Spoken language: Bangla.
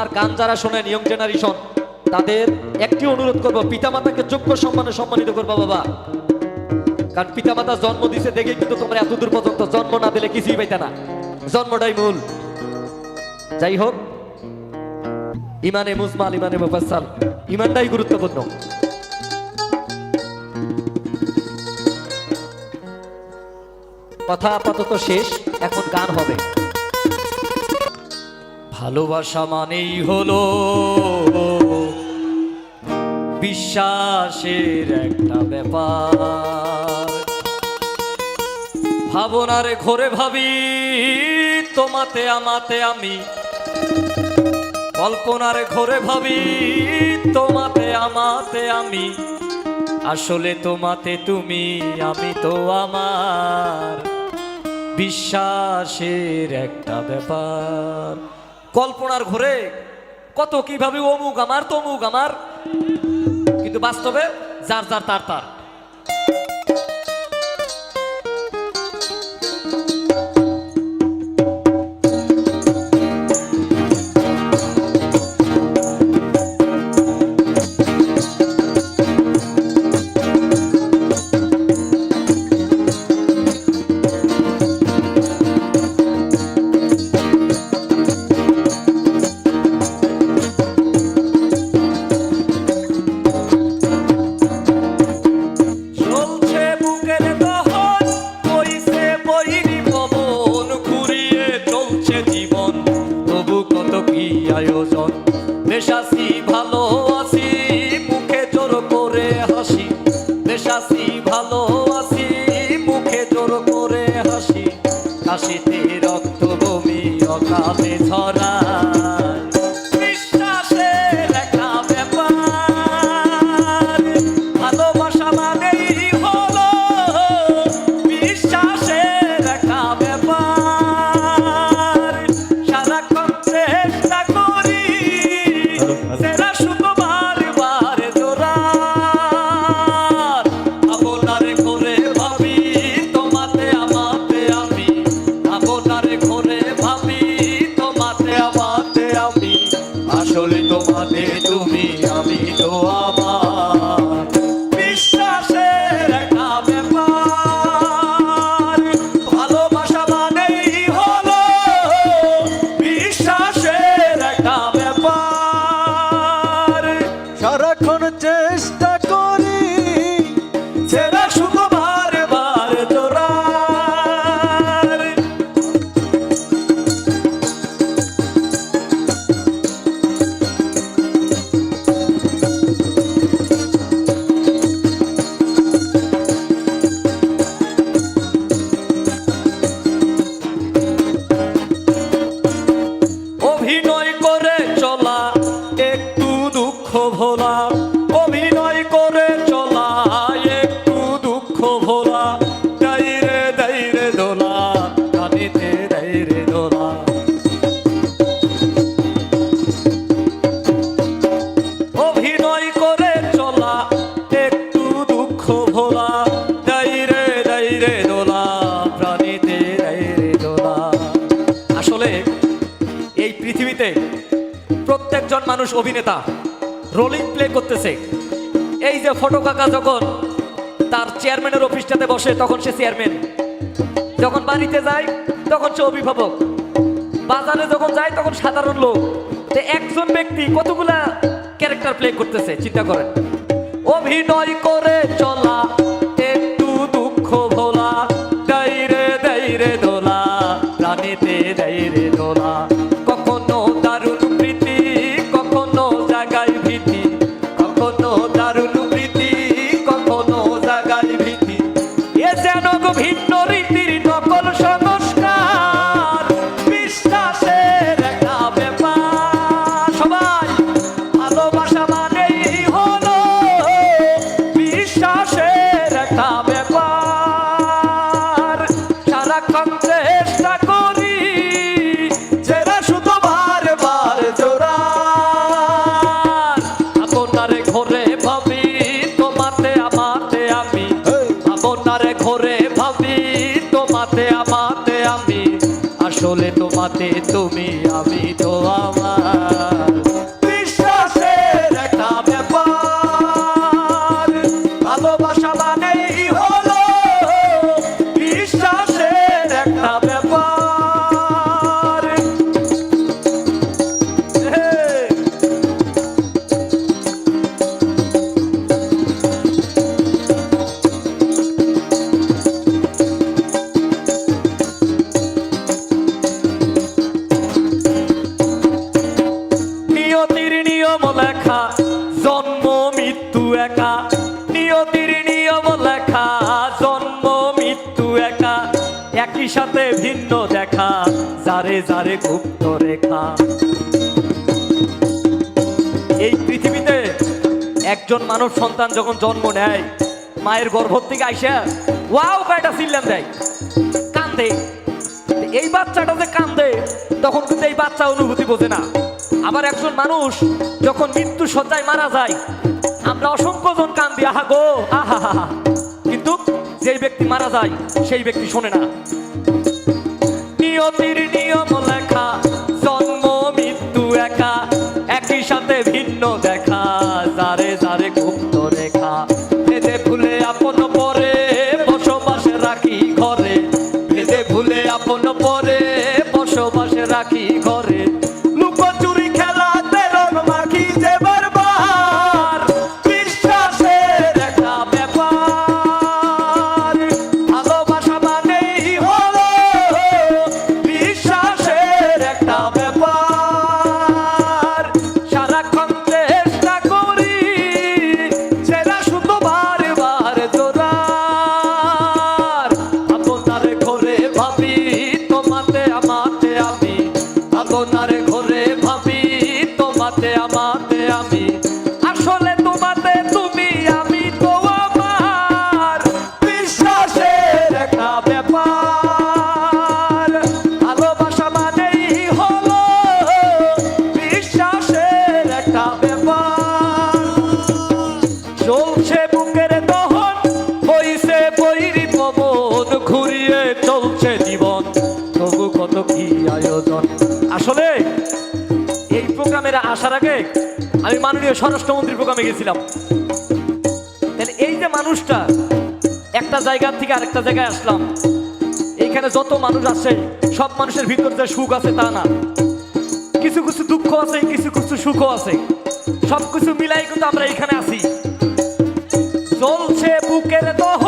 আমার গান যারা শোনেন ইয়ং জেনারেশন তাদের একটি অনুরোধ করব, পিতামাতাকে যোগ্য সম্মানে সম্মানিত করব বাবা। কারণ পিতামাতা জন্ম দিছে দেখে কিন্তু তোমরা এত দূর পর্যন্ত জন্ম না দিলে কিছুই পাইতে না। জন্মটাই মূল। যাই হোক, ইমানে মুজমাল ইমানে মুফাসসাল, ইমানটাই গুরুত্বপূর্ণ। কথা আপাতত শেষ, এখন গান হবে। ভালোবাসা মানেই হলো বিশ্বাসের একটা ব্যাপার। ভাবনার ঘরে ভাবি, তোমাতে আমাতে আমি। কল্পনার ঘরে ভাবি, তোমাতে আমাতে আমি। আসলে তোমাতে তুমি, আমি তো আমার। বিশ্বাসের একটা ব্যাপার। কল্পনার ঘরে কত কীভাবে অমুক আমার তমুক আমার। কিন্তু বাস্তবে যার যার তার তার। প্রত্যেকজন মানুষ অভিনেতা, রোলিং প্লে করতেছে। এই যে ফটো কাকা যখন তার চেয়ারম্যানের অফিসটাতে বসে, তখন সে চেয়ারম্যান। যখন বাড়িতে যায়, তখন সে অভিভাবক। বাজারে যখন যায়, তখন সাধারণ লোক। তো একজন ব্যক্তি কতগুলা ক্যারেক্টার প্লে করতেছে, চিন্তা করেন। অভিনয় করে চলা আসলে তুমি আমি ভিন্ন দেখা, যারে যারে গুপ্ত রেখা। এই পৃথিবীতে একজন মানব সন্তান যখন জন্ম নেয়, মায়ের গর্ভ থেকে আইসা, ওয়াও, কয়টা চিল্লাম দেয়? কান্দে। এই বাচ্চাটা যে কান্দে, তখন কিন্তু এই বাচ্চা অনুভূতি বোঝে না। আবার একজন মানুষ যখন মৃত্যু সজ্জায় মারা যায়, আমরা অসংখ্য জন কান্দি, আহা গো আহা। কিন্তু যেই ব্যক্তি মারা যায়, সেই ব্যক্তি শোনে না। নিয়তির নিয়ম লেখা, জন্ম, মৃত্যু একা, একই সাথে ভিন্ন দেখা, যারে যারে গুপ্ত রেখা। ভেদে ভুলে আপন পরে বসবাসে রাখি ঘরে। ভেদে ভুলে আপন পরে বসবাসে রাখি ঘরে। আপনার এই প্রোগ্রামের আসার আগে আমি মাননীয় স্বরাষ্ট্রমন্ত্রীর প্রোগ্রামে গেছিলাম। তাহলে এই যে মানুষটা, একটা জায়গা থেকে আরেকটা জায়গায় আসলাম। এইখানে যত মানুষ আছে, সব মানুষের ভিতর যে সুখ আছে তা না। কিছু কিছু দুঃখ আছে, কিছু কিছু সুখও আছে। সব কিছু মিলাই কিন্তু আমরা এখানে আছি। চলছে বুকের দহন